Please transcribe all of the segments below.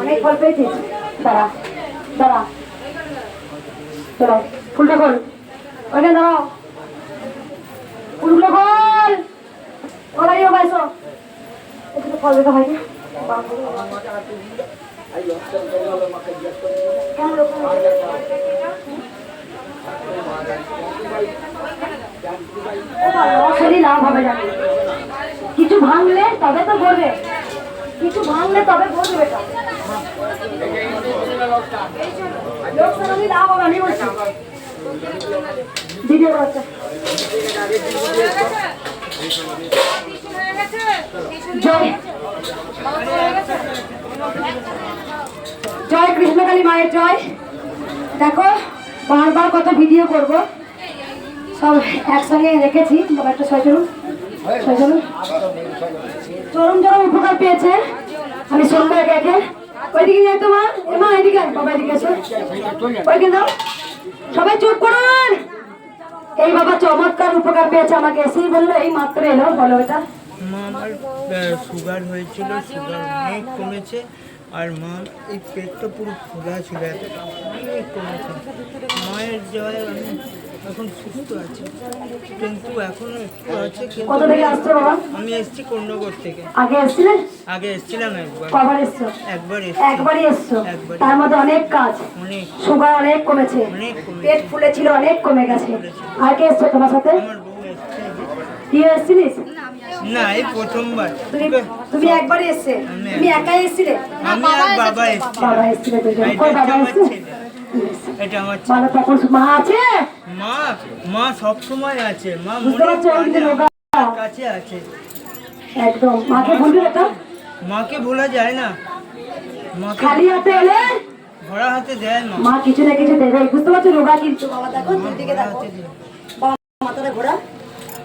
অনেক ফল পেয়েছিস দাঁড়া দাঁড়া। চলো ফুলটা খোল। ওইখানে দাঁড়াও। ফুলগুলো খোল। ওরাইও পাইছো একটু ফল দেখা ভাই কেমন লোক কিছু ভাঙলে তবে তো বলবে কিছু ভাঙলে তবে বলবে জয় কৃষ্ণকালী মায়ের জয়। দেখো বারবার কত ভিডিও করব। সব একসঙ্গে রেখেছি। একটা ছয় চলুন। ছয় চলুন। চরম চরম উপকার পেয়েছে। আমি শুনব একে ওইদিকে যাই তো মা। মা, এদিকে বাবা, এদিকে এসো। ওইদিকে দাও সবাই চুপ করুন। এই বাবা চমৎকার উপকার পেয়েছে আমাকে। এসেই বলল, এই মাত্র এলো। বলো এটা। আমার সুগার হয়েছিল। সুগার অনেক কমেছে। আর মা এই পেটটা পুরো ফোলা ছিল এতটা। অনেক কমেছে মায়ের জয় আমি এখন সুস্থ আছি। কিন্তু এখনও একটু আছে কিন্তু আমি এসেছি কন্যগর থেকে। আগে এসছিলেন আগে এসেছিলাম একবার। কবার এসছো? একবার এসেছি। একবারই এসছো। তার মধ্যে অনেক কাজ। অনেক। সুগার অনেক কমেছে। অনেক। পেট ফুলেছিল অনেক কমে গেছে। আর কে এসছো তোমার সাথে? আমার বউ এসছে। তুই এসছিলিস? না এই প্রথমবার। তুমি এসছে আমি তুমি একাই এসছিলে? আমি আর বাবা এসছি। বাবা এসছিলে দুজন এটা কই হচ্ছে বাবা আমার এসছে? এটা আমার ভালো তখন মা আছে? মা মা সব সময় আছে। মা মনে পারছ ওই যে প্রাণে রোগা আমার কাছে আছে। একদম। মাকে ভোলা যায় না। মাকে খালি হাতে এলে? ভরা হাতে দেয় মা মা কিছু না কিছু দেবে বুঝতে পারছ? রোগা কিন্তু। বাবা দেখো দুদিকে দেখো। বাবা মাথাটা ঘোরা।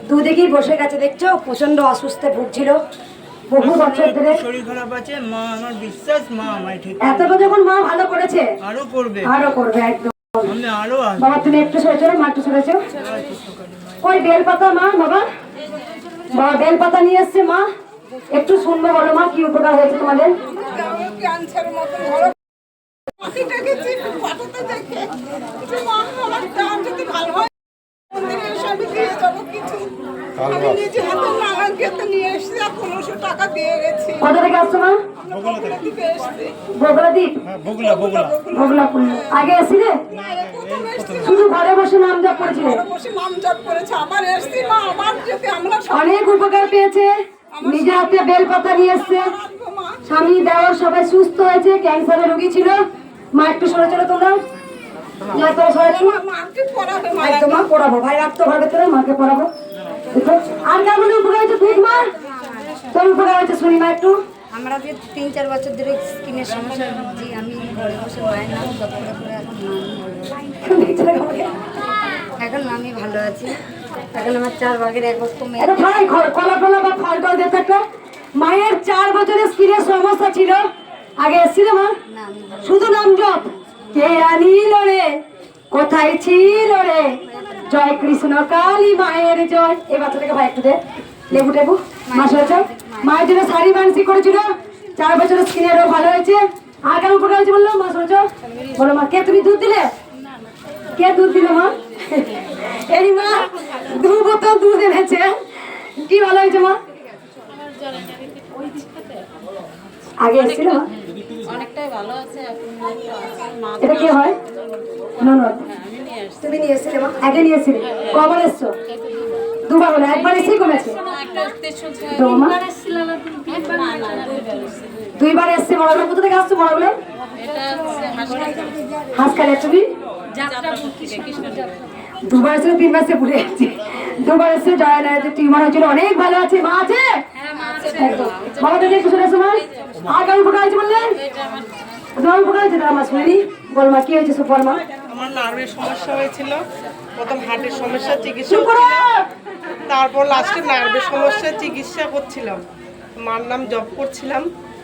দুদিকেই বসে গেছে দেখছ? প্রচণ্ড অসুস্থে ভুগছিল। বহু বছর ধরে শরীর খারাপ আছে মা আমার বিশ্বাস মা আমায় ঠিক এতটা যখন মা ভালো করেছে আরও করবে। আরও করবে একদম। আরও বাবা তুমি একটু সরেছো মা একটু সরেছো ওই বেলপাতা মা বাবা। বাবা বেলপাতা নিয়ে এসছে মা। একটু শুনব বলো মা কি উপকার হয়েছে তোমাদের? দেখে আমি দিয়ে যাব কিছু। আমি নিজে হাতে নানান খেতে নিয়ে এসেছি আর পনেরোশো টাকা দিয়ে গেছি। কোথা থেকে আসছো মা? থেকে এসেছি। দ্বীপ বগুলা বগুলা। আগে এসছিলে? শুধু ঘরে বসে নাম জপ করেছিলে বসে নাম জপ করেছে। আবার এসেছি মা আমার যদি আমরা অনেক উপকার পেয়েছে। নিজে হাতে বেলপাতা নিয়ে এসছে। মা স্বামী দেওয়ার সবাই সুস্থ হয়েছে ক্যান্সারের রোগী ছিল। মা একটু সরে চলো তোমরা। মা তোরা সরে চলো মা- মাকে পড়াবে মা একদম মা পড়াবো ভাই রাখতো ঘর ভেতরে মাকে পড়াবো। আর কেমন উপকার হয়েছে দুধ মা? তোর উপকার হয়েছে শুনি মা একটু। আমরা যে তিন চার বছর ধরে স্কিনের সমস্যা ভুগছি আমি ঘরে বসে মায়ের নাম করে করে এখন আমি ভালো আছি। এখন আমার চার ভাগের এক ভাই ঘর কলা টলা বা ফল টল দিয়ে থাকলে মায়ের চার বছরের স্কিনের সমস্যা ছিল। আগে এসেছিল মা? না শুধু নাম জপ। কে আনিল রে কোথায় ছিল রে? জয় কৃষ্ণ কালী মায়ের জয়। এই বাচ্চাটাকে ভাই একটু দে। লেবু টেবু। মা শুনেছ মায়ের জন্য শাড়ি মানসি করেছিল। চার বছরের স্কিনের ভালো হয়েছে। আর কেন উপকার হয়েছে বলল? মা শুনেছ বলো মা, কে তুমি দুধ দিলে? কে দুধ দিল মা? এই মা দু বোতল দুধ এনেছে। কি ভালো হয়েছে মা? আগে এসেছিল মা? অনেকটাই ভালো আছে এটা কি হয়? ননদ তুমি নিয়ে এসেছিলে মা? আগে নিয়ে এসেছিলে? কবার এসছো? দুবার হলো একবার এসেই কমেছে? দুইবার এসেছে। বড়গুলো কোথা থেকে আসছো বড়গুলো এটা হচ্ছে তুমি? দুবার এসে তিনবার এসে ভুলে যাচ্ছি দুবার এসে জয় টিউমার হয়েছিল। অনেক ভালো আছে মা আছে? আছে বাবা থেকে শুনেছো মা? আর কেমন উপকার এটা আমার তোমার উপকার হয়েছে তার মা শুনিনি। বল মা কি হয়েছে সুপর মা? আমার নার্ভের সমস্যা হয়েছিল। প্রথম হার্টের সমস্যা চিকিৎসা তারপর লাস্টে নার্ভের সমস্যা চিকিৎসা করছিলাম মার নাম জব করছিলাম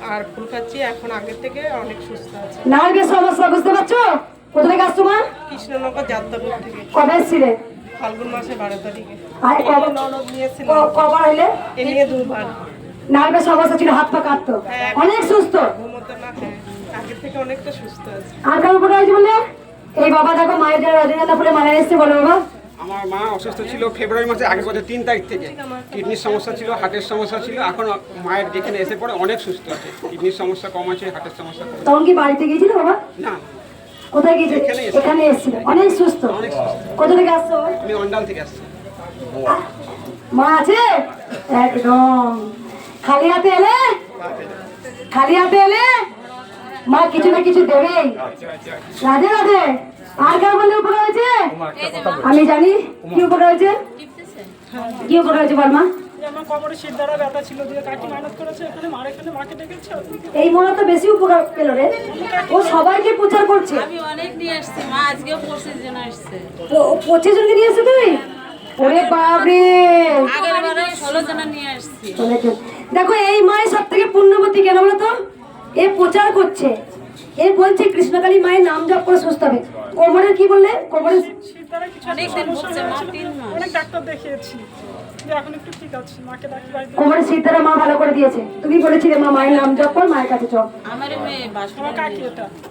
আর ফুল খাচ্ছি এখন আগের থেকে অনেক সুস্থ আছে। নার্ভের সমস্যা বুঝতে পারছ? কোথা থেকে আসছো মা? কৃষ্ণনগর যাত্রাপুর থেকে। কবে এসছিলে? ফাল্গুন মাসে বারো তারিখে। আর ননদ নিয়েছিল। ক- কবার হইলে এ নিয়ে দুবার। নার্ভের সমস্যা ছিল হাত পা কাঁপতো। অনেক সুস্থ। ঘুমোতে না হ্যাঁ অনেকটা সুস্থ আছে। আর কারও উপকার হয়েছে বললে এই বাবা দেখো মায়ের জন্য রজনীগন্ধা ফুলে মারা এসছে বলো বাবা। আমার মা অসুস্থ ছিল ফেব্রুয়ারি মাসে আগের বছর তিন তারিখ থেকে। কিডনির সমস্যা ছিল হার্টের সমস্যা ছিল এখন মায়ের যেখানে এসে পড়ে অনেক সুস্থ আছে। কিডনির সমস্যা কম আছে হার্টের সমস্যা কম তখন কি বাড়িতে গিয়েছিল বাবা? না। কোথায় গিয়েছিল? এখানে এসেছিল। এখানে এসেছিল। অনেক সুস্থ। কোথা থেকে আসছো? আমি অন্ডাল থেকে আসছি। মা আছে? একদম। খালি হাতে এলে? খালি হাতে এলে? মা কিছু না কিছু দেবেই রাধে রাধে। আর কার বললে উপকার হয়েছে? আমি জানি। কি উপকার হয়েছে? কি উপকার হয়েছে বল মা? এই মনে তো বেশি উপকার পেল রে। ও সবাইকে প্রচার করছে। আমি অনেক নিয়ে আসছি মা আজকেও পঁচিশ জন আসছে। ও- পঁচিশ জনকে নিয়ে তুই ওরে বাপরে। আগের বারে ষোলো জনা নিয়ে আসছি। দেখো এই মায়ের সব থেকে পুণ্যবতী কেন বলো তো এ প্রচার করছে। এ বলছে কৃষ্ণকালী মায়ের নাম জপ করে সুস্থ হবে। কোমরের কি বললে? কোমরের শীত দ্বারা কিছু অনেক দিন ভুগছে মা তিন মাস। অনেক ডাক্তার দেখিয়েছি। যে এখন একটু ঠিক আছে মাকে ডাকি বাড়িতে। কোমরের শীতটা মা ভালো করে দিয়েছে। তুমি বলেছিলে মা মায়ের নাম জপ কর মায়ের কাছে চল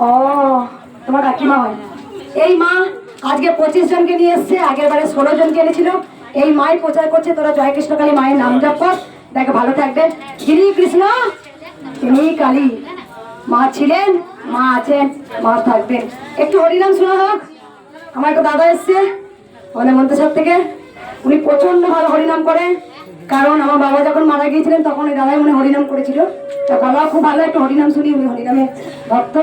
ও তোমার কাকিমা হয়। এই মা আজকে পঁচিশ জনকে নিয়ে এসছে আগের বারে ষোলো জনকে এনেছিল। এই মাই প্রচার করছে তোরা জয় কৃষ্ণকালী মায়ের নাম জপ কর। দেখ, ভালো থাকবে যিনি কৃষ্ণ, তিনি কালী। মা ছিলেন, মা আছেন, মা থাকবেন। একটু হরিনাম শোনা হোক। আমার একটা দাদা এসছে, আমাদের মন্ত্রসর থেকে। উনি প্রচণ্ড ভালো হরিনাম করেন। কারণ আমার বাবা যখন মারা গিয়েছিলেন, তখন ওই দাদাই উনি হরিনাম করেছিল। তা বাবা খুব ভালো একটু হরিনাম শুনি, উনি হরিনামে ভক্ত।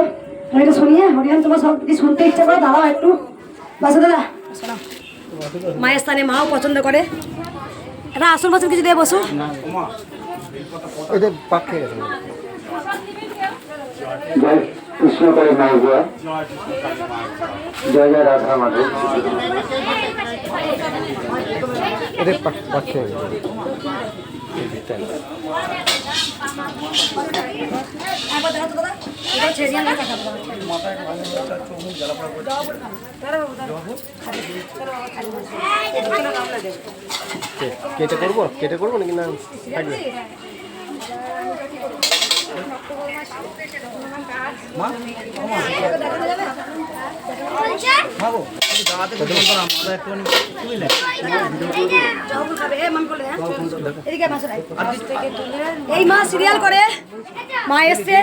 আমি একটু শুনিয়ে, হরিনাম তোমার সব যদি শুনতে ইচ্ছা করো দাদাও একটু। বাসা দাদা। মায়ের স্থানে মাও পছন্দ করে। একটা আসন বাসন কিছু দিয়ে বসু। জয় কৃষ্ণ করে নাই জয় জয় জয় রাধা মাধব। একবার দাঁড়াও তো দাদা কেটে করব? কেটে করব নাকি না জল খাবে, এ মান করলে, হ্যাঁ? এদিকে আয়, বাসায় আয়। এই মা সিরিয়াল করে। মা এসছে।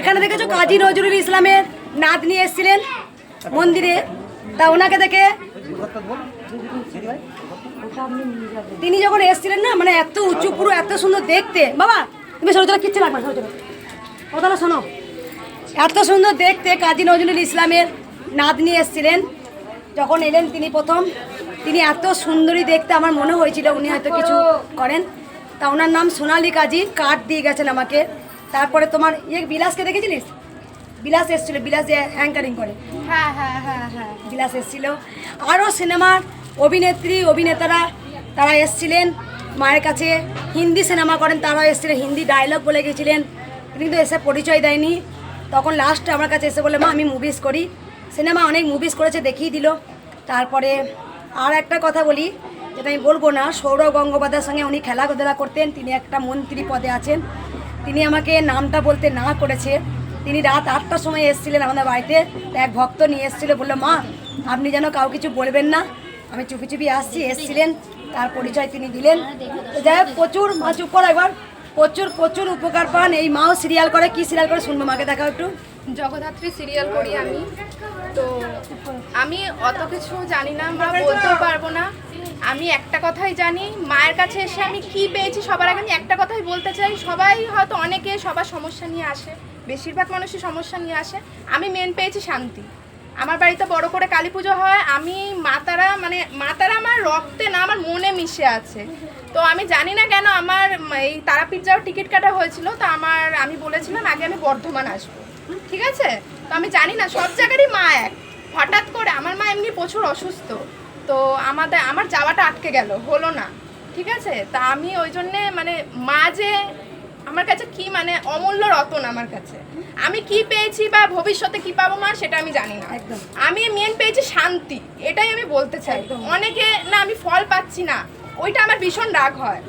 এখানে দেখেছ কাজী নজরুল ইসলামের নাত নিয়ে এসেছিলেন মন্দিরে। তা ওনাকে দেখে তিনি যখন এসেছিলেন না মানে এত উঁচু পুরো এত সুন্দর দেখতে। বাবা তুমি সরো চলো কিচ্ছু লাগবে না, সরো চলো কথাটা শোনো এত সুন্দর দেখতে কাজী নজরুল ইসলামের নাত নিয়ে এসেছিলেন। যখন এলেন তিনি প্রথম তিনি এত সুন্দরী দেখতে আমার মনে হয়েছিল উনি হয়তো কিছু করেন। তা ওনার নাম সোনালী কাজী কার্ড দিয়ে গেছেন আমাকে। তারপরে তোমার ইয়ে বিলাসকে দেখেছিলিস? বিলাস এসেছিল বিলাস যে অ্যাঙ্কারিং করে। হ্যাঁ হ্যাঁ হ্যাঁ হ্যাঁ। বিলাস এসেছিল। আরও সিনেমার অভিনেত্রী অভিনেতারা তারা এসেছিলেন। মায়ের কাছে হিন্দি সিনেমা করেন তারাও এসেছিলেন হিন্দি ডায়লগ বলে গেছিলেন। কিন্তু এসে পরিচয় দেয়নি। তখন লাস্টে আমার কাছে এসে বলে, মা, আমি মুভিস করি। সিনেমা অনেক মুভিস করেছে, দেখিয়ে দিল। তারপরে আর একটা কথা বলি, যেটা আমি বলব না, সৌরভ গঙ্গোপাধ্যায়ের সঙ্গে উনি খেলাধুলা করতেন। তিনি একটা মন্ত্রী পদে আছেন। তিনি আমাকে নামটা বলতে না করেছে। তিনি রাত আটটার সময় এসেছিলেন আমাদের বাড়িতে। এক ভক্ত নিয়ে এসেছিল, বলল, মা, আপনি যেন কাউ কিছু বলবেন না। আমি চুপি চুপি আসছি, এসেছিলেন। তার পরিচয় তিনি দিলেন। যাই হোক, প্রচুর মা, চুপ করো একবার। প্রচুর প্রচুর উপকার পান। এই মাও সিরিয়াল করে, কি সিরিয়াল করে শুনব? মাকে দেখাও একটু। জগদ্ধাত্রী সিরিয়াল করি আমি। তো আমি অত কিছু জানি না বা বলতেও পারব না। আমি একটা কথাই জানি, মায়ের কাছে এসে আমি কি পেয়েছি সবার আগে আমি একটা কথাই বলতে চাই। সবাই হয়তো অনেকে সবার সমস্যা নিয়ে আসে, বেশিরভাগ মানুষই সমস্যা নিয়ে আসে। আমি মেন পেয়েছি শান্তি। আমার বাড়িতে বড় করে কালী পুজো হয়, আমি মাতারা মানে মাতারা আমার রক্তে না, আমার মনে মিশে আছে। তো আমি জানি না কেন আমার এই তারাপীঠ যাওয়ার টিকিট কাটা হয়েছিল তো আমার আমি বলেছিলাম আগে আমি বর্ধমান আসব। ঠিক আছে? তো আমি জানি না সব জায়গারই মা এক। হঠাৎ করে আমার মা এমনি প্রচুর অসুস্থ। তো আমাদের আমার যাওয়াটা আটকে গেল হলো না। ঠিক আছে? তা আমি ওই জন্যে মানে মা যে আমার কাছে কি মানে অমূল্য রতন আমার কাছে। আমি কি পেয়েছি বা ভবিষ্যতে কি পাবো মা সেটা আমি জানি না। একদম। আমি মেন পেয়েছি শান্তি এটাই আমি বলতে চাই। অনেকে না আমি ফল পাচ্ছি না। ওইটা আমার ভীষণ রাগ হয়।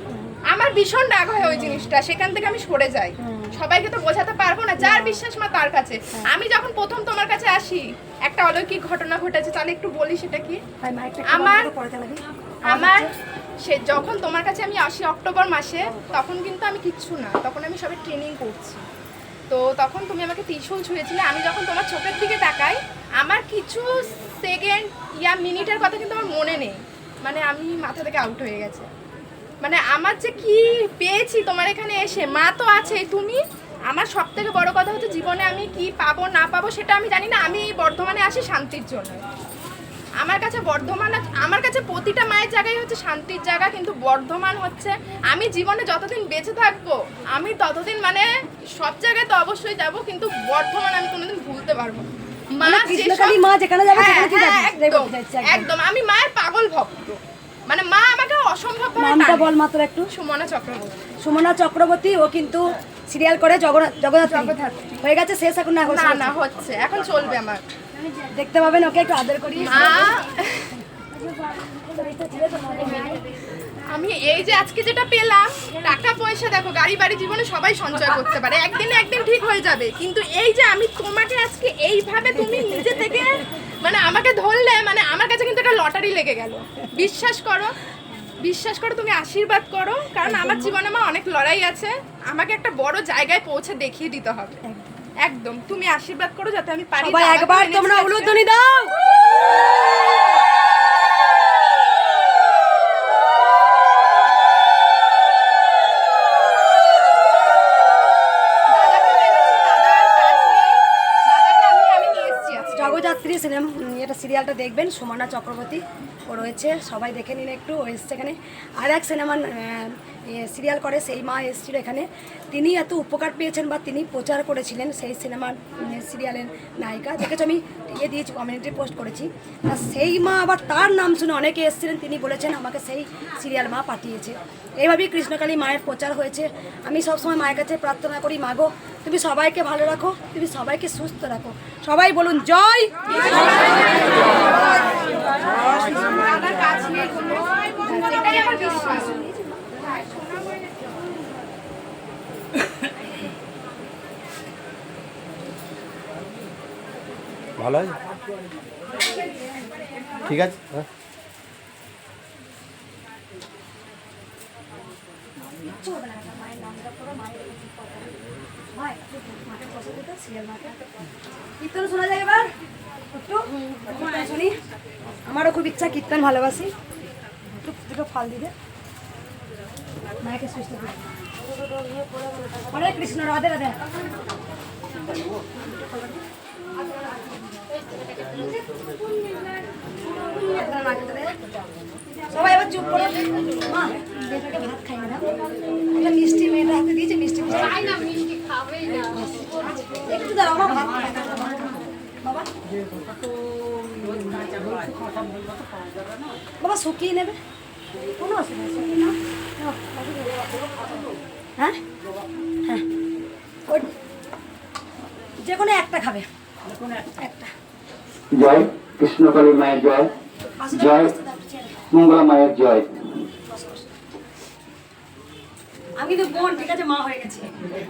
আমার ভীষণ রাগ হয় ওই জিনিসটা সেখান থেকে আমি সরে যাই। সবাইকে তো বোঝাতে পারব না যার বিশ্বাস মা তার কাছে। আমি যখন প্রথম তোমার কাছে আসি একটা অলৌকিক ঘটনা ঘটেছে তাহলে একটু বলি সেটা কি? আমার- লাগি আমার সে যখন তোমার কাছে আমি আসি অক্টোবর মাসে তখন কিন্তু আমি কিচ্ছু না তখন আমি সবে ট্রেনিং করছি। তো তখন তুমি আমাকে ত্রিশূল ছুঁয়েছিলে আমি যখন তোমার চোখের দিকে তাকাই আমার কিছু সেকেন্ড ইয়া মিনিটের কথা কিন্তু আমার মনে নেই। মানে আমি মাথা থেকে আউট হয়ে গেছে। মানে আমার যে কি পেয়েছি তোমার এখানে এসে, মা তো আছে, তুমি? আমার সব থেকে বড় কথা হচ্ছে জীবনে আমি কি পাবো, না পাবো সেটা আমি জানি না, আমি এই বর্ধমানে আসি শান্তির জন্য। আমার কাছে বর্ধমান, আমার কাছে প্রতিটা মায়ের জায়গায় হচ্ছে শান্তির জায়গা, কিন্তু বর্ধমান হচ্ছে আমি জীবনে যতদিন বেঁচে থাকব, আমি ততদিন মানে সব জায়গায় তো অবশ্যই যাব, কিন্তু বর্ধমান আমি কোনোদিন ভুলতে পারব না। মা মানে যেখানে যাবে হ্যাঁ, হ্যাঁ, একদম, আমি মায়ের পাগল ভক্ত। মানে মা আমাকে অসম্ভব নামটা বল মাত্র একটু। সুমনা চক্রবর্তী। সুমনা চক্রবর্তী ও কিন্তু সিরিয়াল করে জগন্নাথ জগন্নাথ হয়ে গেছে শেষ এখন না না হচ্ছে। এখন চলবে আমার। দেখতে পাবেন ওকে একটু আদর করি মা আমি এই যে আজকে যেটা পেলাম টাকা পয়সা দেখো গাড়ি বাড়ি জীবনে সবাই সঞ্চয় করতে পারে। একদিন একদিন ঠিক হয়ে যাবে। কিন্তু এই যে আমি তোমাকে আজকে এইভাবে তুমি নিজে থেকে মানে আমাকে ধরলে মানে আমার কাছে কিন্তু একটা লটারি লেগে গেল। বিশ্বাস করো বিশ্বাস করো তুমি আশীর্বাদ করো। কারণ আমার জীবনে আমার অনেক লড়াই আছে। আমাকে একটা বড় জায়গায় পৌঁছে দেখিয়ে দিতে হবে। একদম। তুমি আশীর্বাদ করো যাতে আমি পারি একবার তোমরা। উলুধ্বনি দাও। জগযাত্রী সিনেমা, এটা সিরিয়ালটা দেখবেন, সুমনা চক্রবর্তী ও রয়েছে, সবাই দেখে নিন একটু, ও এসছে এখানে। আর এক সিনেমা সিরিয়াল করে, সেই মা এসেছিল এখানে। তিনি এত উপকার পেয়েছেন বা তিনি প্রচার করেছিলেন সেই সিনেমার সিরিয়ালের নায়িকা। দেখেছ আমি ইয়ে দিয়েছি কমিউনিটি পোস্ট করেছি। আর সেই মা আবার তার নাম শুনে অনেকে এসেছিলেন, তিনি বলেছেন আমাকে সেই সিরিয়াল মা পাঠিয়েছে। এইভাবেই কৃষ্ণকালী মায়ের প্রচার হয়েছে। আমি সবসময় মায়ের কাছে প্রার্থনা করি মাগো তুমি সবাইকে ভালো রাখো তুমি সবাইকে সুস্থ রাখো। সবাই বলুন জয় ভালো ঠিক আছে হ্যাঁ। কীর্তন শোনা যায় এবার? একটু শুনি। আমারও খুব ইচ্ছা কীর্তন ভালোবাসি। একটু, দুটো ফল দিবে। মায়েকে সুস্থ হরে কৃষ্ণ, রাধে রাধে। সবাই এবার চুপ করো। মা ভাত খাই না একটা মিষ্টি মেয়েটা হাতে দিয়েছে, মিষ্টি খাই না মিষ্টি। একটু দাঁড়াও। বাবা। বাবা শুকিয়ে নেবে। কোনো অসুবিধা। হ্যাঁ? হ্যাঁ। ওই যে কোনো একটা খাবে। একটা। জয় কৃষ্ণকালী মায়ের জয়। জয় মঙ্গলা মায়ের জয় আমি কিন্তু বোন ঠিক আছে মা হয়ে গেছে।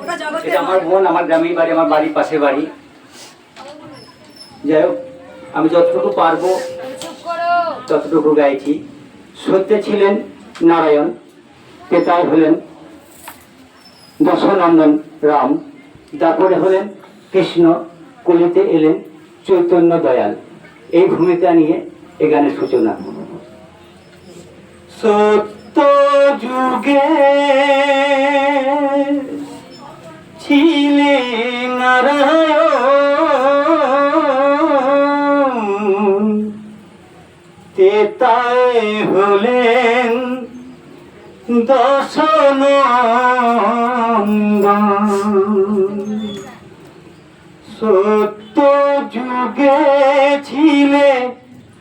ওটা মা। আমার বোন আমার গ্রামের বাড়ি আমার বাড়ির পাশে বাড়ি। যাই হোক আমি যতটুকু পারব ততটুকু গাইছি। সত্যে ছিলেন নারায়ণ পেতায় হলেন দশনন্দন রাম তারপরে হলেন কৃষ্ণ কলিতে এলেন চৈতন্য দয়াল। এই ভূমিকা নিয়ে এ গানের সূচনা। সত্য যুগে ছিলে নারায়ণ। তেতায় হলেন দশনন্দন। সত্য যুগে ছিলে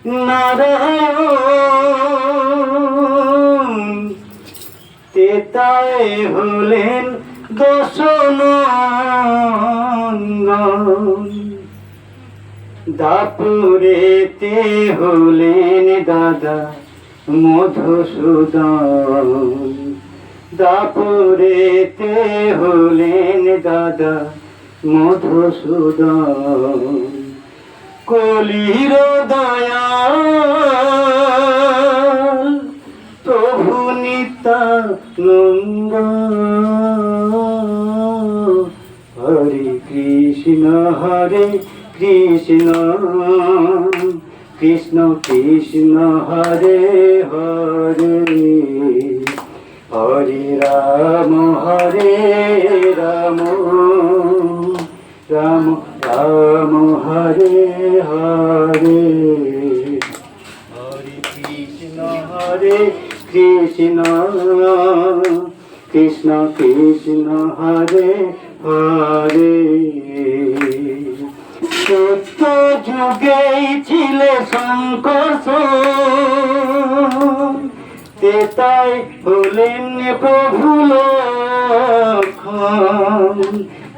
নারায়ণ। তেতায় হলেন দশনন্দন দাপুরেতে হলেন দাদা মধুসূদন। দাপুরেতে হলেন দাদা মধুসূদন। কলির দয়াল নিত্যানন্দ হরে কৃষ্ণ হরে কৃষ্ণ। কৃষ্ণ কৃষ্ণ, হরে হরে। হরে রাম হরে রাম। রাম রাম, হরে হরে। হরে কৃষ্ণ, হরে কৃষ্ণ কৃষ্ণ কৃষ্ণ হরে হরে। সত্য যুগেই ছিলে শঙ্কর তেতাই হলেন প্রভু লক্ষণ।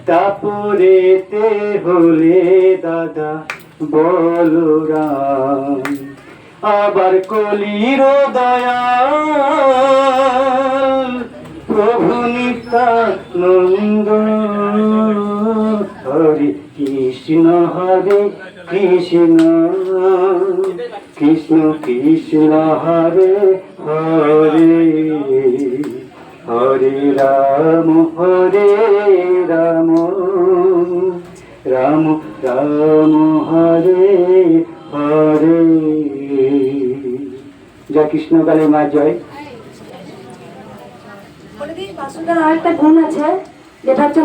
তারপরেতে হলে দাদা বলরাম। আবার কলির দয়াল, প্রভু নিত্যানন্দ। হরে কৃষ্ণ হরে কৃষ্ণ। কৃষ্ণ কৃষ্ণ, হরে হরে। হরে রাম হরে রাম। রাম রাম, হরে হরে। জয় কৃষ্ণ কালী মা জয়। বাসুদার গুণ আছে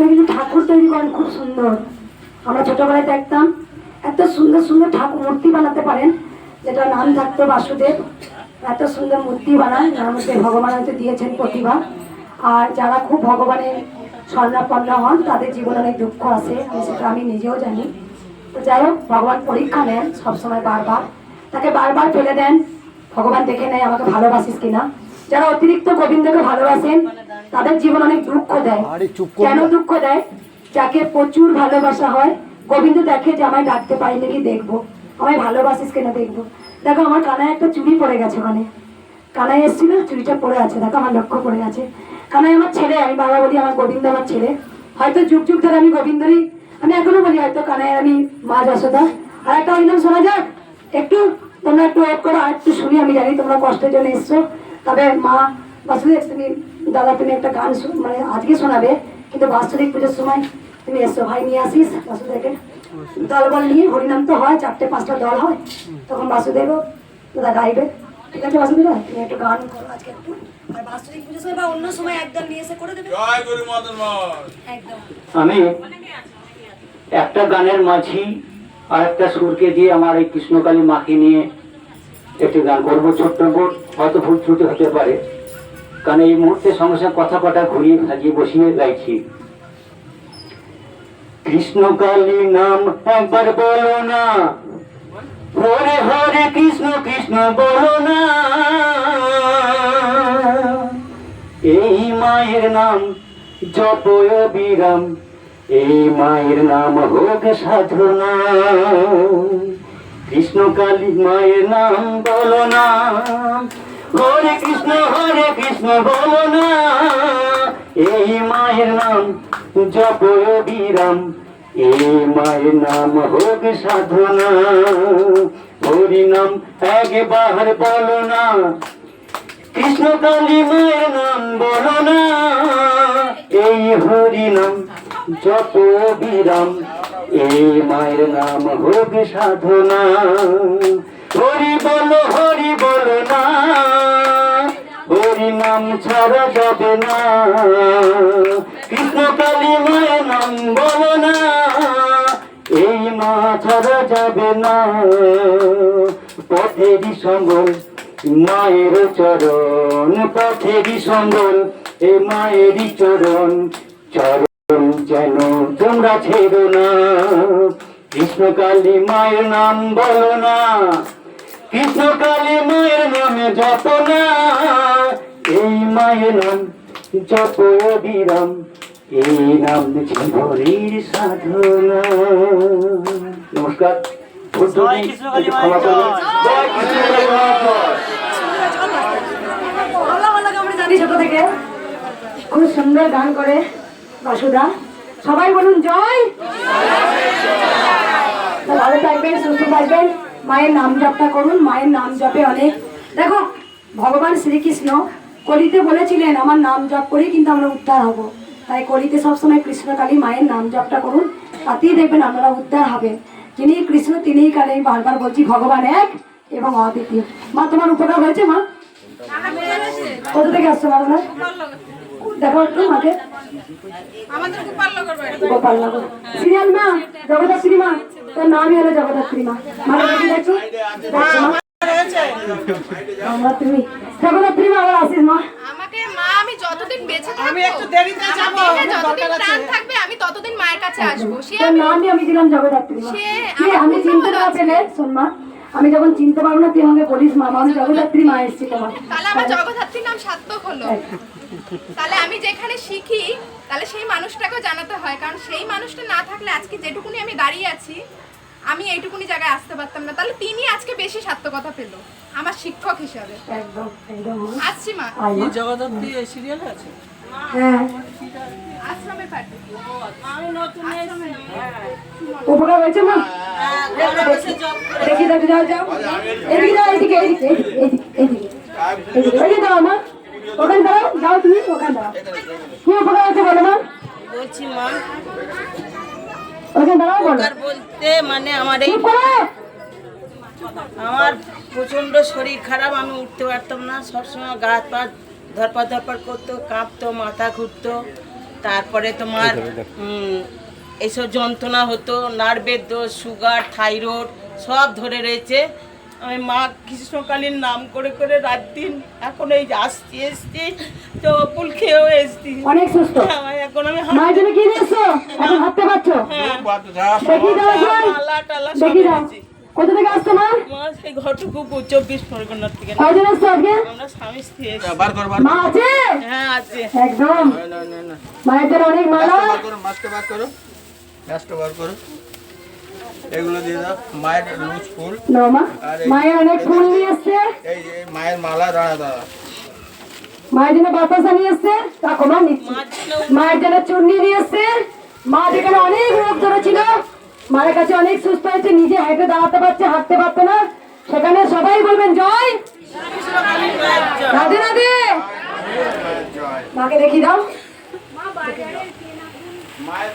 কিন্তু ঠাকুর তৈরি করেন খুব সুন্দর। আমরা ছোটবেলায় দেখতাম, এত সুন্দর সুন্দর ঠাকুর মূর্তি বানাতে পারেন যেটা নাম থাকতো বাসুদেব। এত সুন্দর মূর্তি বানান যার মধ্যে ভগবান হয়তো দিয়েছেন প্রতিভা। আর যারা খুব ভগবানের স্বর্ণাপন্ন হন, তাদের জীবনে অনেক দুঃখ আমি সেটা আমি নিজেও জানি। তো যাই হোক, ভগবান পরীক্ষা নেন সবসময় বারবার। তাকে বারবার ফেলে দেন ভগবান দেখে নেয় আমাকে ভালোবাসিস কিনা। যারা অতিরিক্ত গোবিন্দকে ভালোবাসেন তাদের জীবন অনেক দুঃখ দেয়। কেন দুঃখ দেয়? যাকে প্রচুর ভালোবাসা হয় গোবিন্দ দেখে যে আমায় ডাকতে পারি নাকি দেখব। আমায় ভালোবাসিস কেন দেখব। দেখো আমার কানায় একটা চুড়ি পড়ে গেছে ওখানে। কানায় এসেছিল চুড়িটা পড়ে আছে। দেখো আমার লক্ষ্য পড়ে আছে। কানায় আমার ছেলে আমি বাবা বলি আমার গোবিন্দ আমার ছেলে। হয়তো যুগ যুগ ধরে আমি গোবিন্দরই আমি এখনও বলি হয়তো কানায় আমি মা যশোদা। আর একটা ওই নাম শোনা যাক? একটু তোমরা একটু ওয়েট করো আর একটু শুনি আমি জানি তোমরা কষ্টের জন্য এসছো। তবে মা বাসুদেব তুমি দাদা তুমি একটা গান মানে আজকে শোনাবে কিন্তু বাৎসরিক পুজোর সময় তুমি এসছো ভাই নিয়ে আসিস বাসুদেবকে। দল বল নিয়ে হরিনাম তো হয় চারটে পাঁচটা দল হয় তখন বাসুদেবও দাদা গাইবে। ঠিক আছে বাসুদেব তুমি একটু গান করো আজকে একটু। আর বাৎসরিক পুজোর সময় বা অন্য সময় একদম নিয়ে এসে করে দেবে? একদম। আমি একটা গানের মাঝি আর একটা সুরকে দিয়ে আমার এই কৃষ্ণকালী মাকে নিয়ে একটি গান করব, ছোট্ট বোট হয়তো ভুল ত্রুটি হতে পারে। কারণ এই মুহূর্তে সঙ্গে সঙ্গে কথা কটা ঘুরিয়ে সাজিয়ে বসিয়ে গাইছি। কৃষ্ণকালী নাম একবার বলো না। হরে হরে কৃষ্ণ কৃষ্ণ বলো না। এই মায়ের নাম জপয় বিরাম এই মায়ের নাম হোক সাধনা। কৃষ্ণ কালী মায়ের নাম বলো না। হরে কৃষ্ণ হরে কৃষ্ণ বলো না। এই মায়ের নাম জপয় বিরাম। এই মায়ের নাম হোক সাধনা। হরি নাম একবার বলো না। কৃষ্ণ কালী মায়ের নাম বলো না। এই হরি নাম যত বিরাম এই মায়ের নাম হোক সাধনা। হরি বলো হরি বলো না, হরি নাম ছাড়া যাবে না। কৃষ্ণ কালী মায়ের নাম বলো না, এই মা ছাড়া যাবে না। পথেরই সঙ্গল মায়ের চরণ পথেরই সঙ্গল এ মায়েরই চরণ চরণ যেন তোমরা ছেড়ো না। কৃষ্ণকালী মায়ের নাম বলো না। কৃষ্ণকালী মায়ের নামে জপ না। এই মায়ের নাম জপ বিরাম এই নাম জীবনের সাধনা। নমস্কার। ক্ষমা করবেন। খুব সুন্দর গান করে। বাসুদা, সবাই বলুন জয়। ভালো থাকবেন, সুস্থ থাকবেন। মায়ের নাম জপটা করুন, মায়ের নাম জপে অনেক। দেখো, ভগবান শ্রীকৃষ্ণ কলিতে বলেছিলেন, আমার নাম জপ করি কিন্তু আমরা উদ্ধার হব। তাই কলিতে সবসময় কৃষ্ণকালী মায়ের নাম জপটা করুন। তাতেই দেখবেন আপনারা উদ্ধার হবেন। যিনি কৃষ্ণ, তিনিই কালে। আমি বারবার বলছি, ভগবান এক এবং অদ্বিতীয়। মা, তোমার উপকার হয়েছে, মা? কোথা থেকে আসছো তোমরা? দেখো একটু মাকে গোপালনগর সিরিয়াল মা জগদ্ধাত্রী মা তোর নামই হলো জগদ্ধাত্রী মা। মানে দেখি দেখছ দেখছ মা। আমরা তুমি। জগদ্ধাত্রী মা আবার আসিস মা। আমাকে মা আমি যতদিন বেঁচে থাকব আমি একটু দেরিতে আমার যাব, দেহে আমার যতদিন প্রাণ থাকবে আমি ততদিন মায়ের কাছে আসব। সে আমি নামই আমি দিলাম জগদ্ধাত্রী মা। সে আমি চিনতে না আছে। পেলে শোন মা আমি যখন চিনতে পারব না তুই আমাকে বলিস মা মা, আমি জগদ্ধাত্রী মা এসেছি তোমার। তাহলে আমার জগদ্ধাত্রীর নাম সার্থক হলো। তাহলে আমি যেখানে শিখি তাহলে সেই মানুষটাকেও জানাতে হয়। কারণ সেই মানুষটা না থাকলে আজকে যেটুকুনি আমি দাঁড়িয়ে আছি আমি এইটুকুনি জায়গায় আসতে পারতাম না। তাহলে তিনি আজকে বেশি সার্থকতা পেল আমার শিক্ষক হিসাবে। একদম একদম। মা। আসছি মা। জগদ্ধাত্রী সিরিয়াল আছে? হ্যাঁ। উপকার হয়েছে মা? দেখি দেখি। যাও যাও। এদিকে যাও এদিকে এদিকে এদিকে এদিকে এদিকে। এদিকে এদিকে মা। ওখানে দাঁড়াও যাও তুমি ওখানে। দাঁড়াও কি উপকার হয়েছে বলো মা। বলছি মা। ওখানে দাঁড়াও বলো। বলতে মানে আমার এই আমার প্রচণ্ড শরীর খারাপ আমি উঠতে পারতাম না। সবসময় গা হাত পা ধরপা ধরপড় করতো কাঁপতো মাথা ঘুরতো। তারপরে তোমার উম, এইসব যন্ত্রণা হতো নার্ভের দোষ সুগার থাইরয়েড সব ধরে রয়েছে। আমি মা কৃষ্ণকালীর নাম করে করে রাত দিন এখন এই আসছি এসছি তো ফুল খেয়েও এসছি। অনেক সুস্থ। আমার এখন আমি মায়ের জন্য কি নিয়ে এখন হাঁটতে পারছ? দেখি দাও। মালা টালা দেখি দাও কোথা থেকে আসছো মা? মা সেই ঘটকু চব্বিশ পরগনার থেকে। আসছো আজকে? আমরা স্বামী স্ত্রী এসেছি। মা আছে? হ্যাঁ আছে। একদম। মায়ের জন্য অনেক মালা। মাছটা বার করো মাছটা বার করো। এগুলো দিয়ে দাও। মায়ের লুজ ফুল। মায়ের অনেক ফুল নিয়ে এসছে। এই মায়ের মালা দাঁড়া দাঁড়া। মায়ের জন্য বাতাসা নিয়ে এসছে। রাখো মা নিচ্ছি। মায়ের জন্য চুন্নি নিয়ে এসছে। মা যেখানে অনেক রোগ ধরেছিল মায়ের কাছে অনেক সুস্থ হয়েছে নিজে হেঁটে দাঁড়াতে পারছে হাঁটতে পারতো না। সেখানে সবাই বলবেন জয়! রাধে রাধে! মাকে দেখি দাও। মায়ের